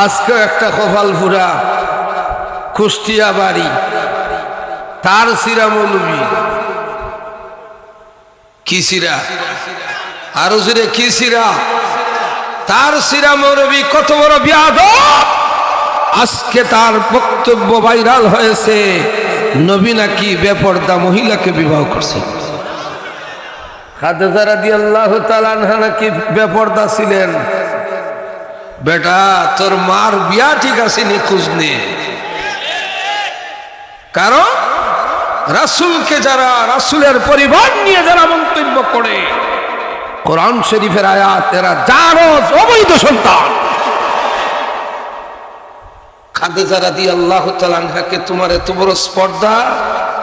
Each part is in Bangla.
আজকে একটা কপাল ফুরা কুষ্টিয়া বাড়ি, তার সিরা মৌলবী। কি সিরা আরও সিরে কি সিরা তার সিরা মৌলবী কত বড় বিয়াদ আজকে তার বক্তব্য ভাইরাল হয়েছে, নবী নাকি বেপর্দা মহিলাকে বিবাহ করছে। খাদেজারা দিয়ে আল্লাহ তালানহা নাকি বেপর্দা ছিলেন। বেটা, তোর মার বিয়া ঠিক আছে নি, খোঁজ নে। কারণ রাসুলকে যারা রাসুলের পরিবার নিয়ে যারা মন্তব্য করে, কোরআন শরীফের আয়াত, এরা যারো অবৈধ সন্তান। যারা দিয়ে আল্লাহ তালানহাকে তোমার স্পর্ধা?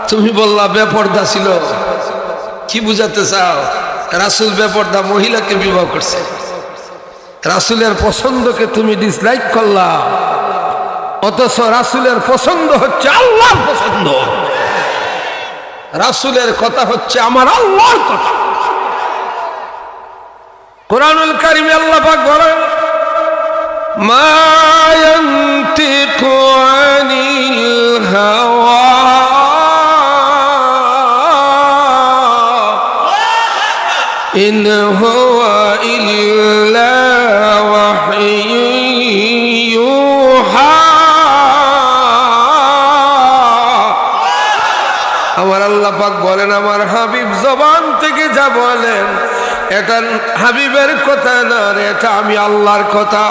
তুমি বললা, বেপর্দা ছিল। কি বুঝাতে চাও? রাসুল বেপর্দা, মহিলাকে বিবাহ করছে। রাসুলের পছন্দকে তুমি ডিসলাইক করলা। অথচ রাসুলের পছন্দ হচ্ছে আল্লাহর পছন্দ। রাসুলের কথা হচ্ছে আমার আল্লাহর কথা। কোরআনুল কারিমে আল্লাহ পাক বলেন, মা ইয়ানতিকু আনিল ইন পাক বলেন, আমার হাবিব জবান থেকে যা বলেন, এটা হাবিবের কথা না রে, এটা আমি আল্লাহর কথা।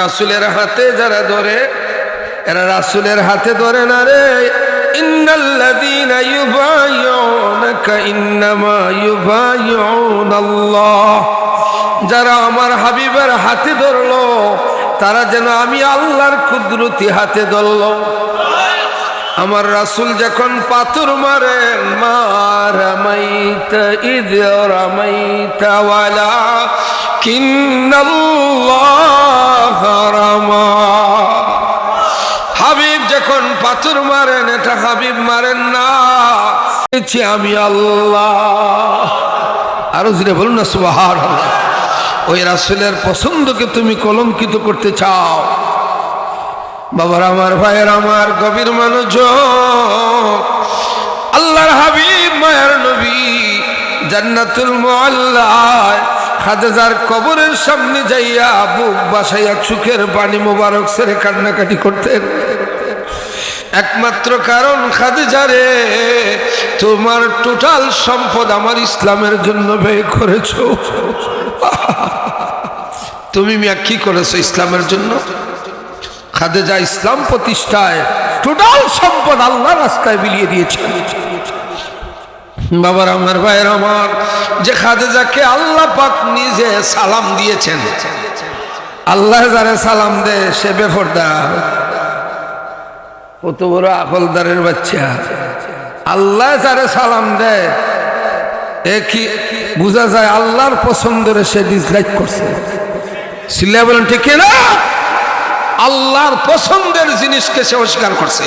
রাসুলের হাতে যারা ধরে, এরা রাসুলের হাতে ধরে না রে। যারা আমার হাবিবের হাতে ধরলো, তারা যেন আমি আল্লাহর কুদরতি হাতে ধরলো। আমার রাসুল যখন পাথর মারেন মা রামাইতা ইদ রামাইতা, ওয়ালা কিন্নাল্লাহ রামা। হাবিব যখন পাথর মারেন, এটা হাবিব মারেন না আমি আল্লাহ। আরও জুড়ে বলুন না সুবাহার ওই রাসুলের পছন্দকে তুমি কলঙ্কিত করতে চাও। বাবার, আমার ভাইয়ের, আমার গভীর মানুষ আল্লাহর হাবিব, মায়ের নবী, জান্নাতুল মোয়াল্লায় খাদেজার কবরের সামনে যাইয়া বুক বাসাইয়া চুখের পানি মোবারক সেরে কান্নাকাটি করতেন। একমাত্র কারণ খাদেজারে তোমার টোটাল সম্পদ আমার ইসলামের জন্য ব্যয় করেছ। তুমি মিয়া, কি করেছ ইসলামের জন্য? খাদেজা ইসলাম প্রতিষ্ঠায়। টোটাল সম্পদ আল্লাহ রাস্তায় বিলিয়ে দিয়েছে। বাবার, আমার ভাইয়ের, আমার যে খাদেজাকে আল্লাহ পাক নিজে সালাম দিয়েছেন, আল্লাহ যারে সালাম দে, সে বেফরদা। কত বড় আকলদারের বাচ্চা। আল্লাহ যারে সালাম দেয় এ বোঝা যায় আল্লাহর পছন্দের সে ডিসলাইক করছে। সিল্লা বলেন, ঠিক না আল্লাহর পছন্দের জিনিসকে সে অস্বীকার করছে।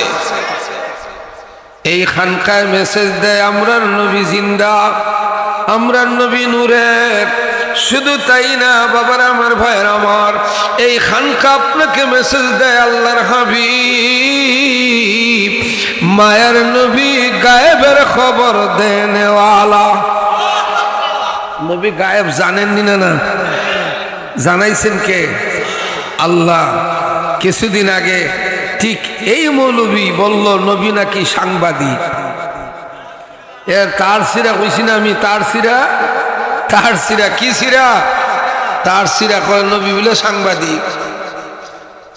এই খানকায় মেসেজ দেয়, আমরার নবী জিন্দা, আমরার নবী নূরের। শুধু তাই না, বাবার, আমার ভাইয়ের, আমার এই খানকা আপনাকে মেসেজ দেয় আল্লাহর হাবিব। মায়ের নবী গায়েবের খবর দেনেওয়ালা। নবী গায়েব জানেননি না না? জানাইছেন কে? আল্লাহ। কিছুদিন আগে ঠিক এই মৌলবী বলল, নবী নাকি সাংবাদিক? এর তার সিরা কইছি না আমি, তার সিরা? তার সিরা কি সিরা? তার সিরা কয়, নবী বলে সাংবাদিক।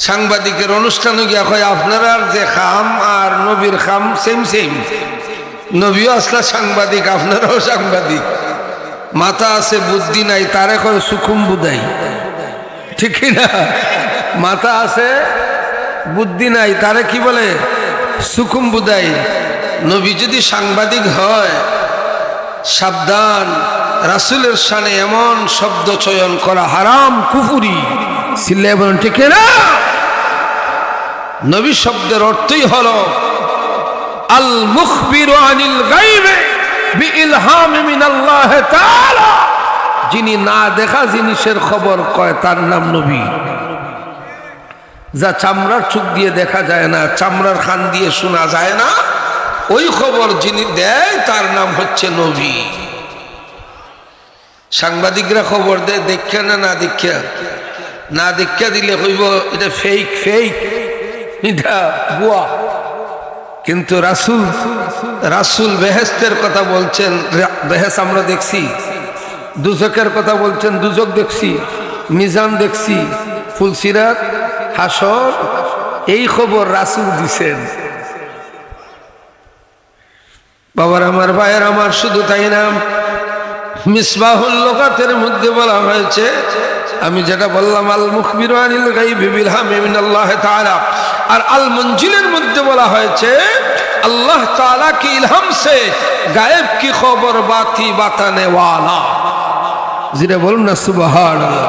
সাংবাদিকের অনুষ্ঠানে গিয়া কয়, আপনার যে খাম আর নবীর খাম সেম সেম নবীও আসলে সাংবাদিক, আপনারাও সাংবাদিক। মাথা আছে, বুদ্ধি নাই, তারে কয় সুকুম বুদাই। ঠিক না মাথা আছে, বুদ্ধি নাই, তারা কি বলে? সুকুম বুদাই। নবী যদি সাংবাদিক হয়, সাবধান, রাসুলের সানে এমন শব্দ চয়ন করা হারাম, কুফুরি। নবী শব্দের অর্থই হল আল মুখবির আনিল যিনি না দেখা জিনিসের খবর কয়, তার নাম নবী। যা চামড়ার চোখ দিয়ে দেখা যায় না, চামড়ার খান দিয়ে শোনা যায় না, ওই খবর যিনি দেয় তার নাম হচ্ছে নবী। সাংবাদিকরা খবর দেয়, দেখা না না দেখা? না দেখা দিলে কইব এটা ফেক ফেক বুয়া কিন্তু রাসুল রাসুল বেহেস্তের কথা বলছেন বেহেস আমরা দেখছি। দুজকের কথা বলছেন, দুজক দেখছি। মিজান দেখছি। ফুলসিরাত হাসর, এই খবর রাসুল দিছেন। বাবার আমার ভাইয়ের আমার শুধু তাই নাম মিসবাহুল লোকাতের মধ্যে বলা হয়েছে, আমি যেটা বললাম, আল মুখবির তাআলা, আর আল মঞ্জিলের মধ্যে বলা হয়েছে, আল্লাহ তাআলা কি ইলহাম সে, গায়েব কি খবর বাতি বাতানে ওয়ালা। জিরে বলুন না সুবহানাল্লাহ।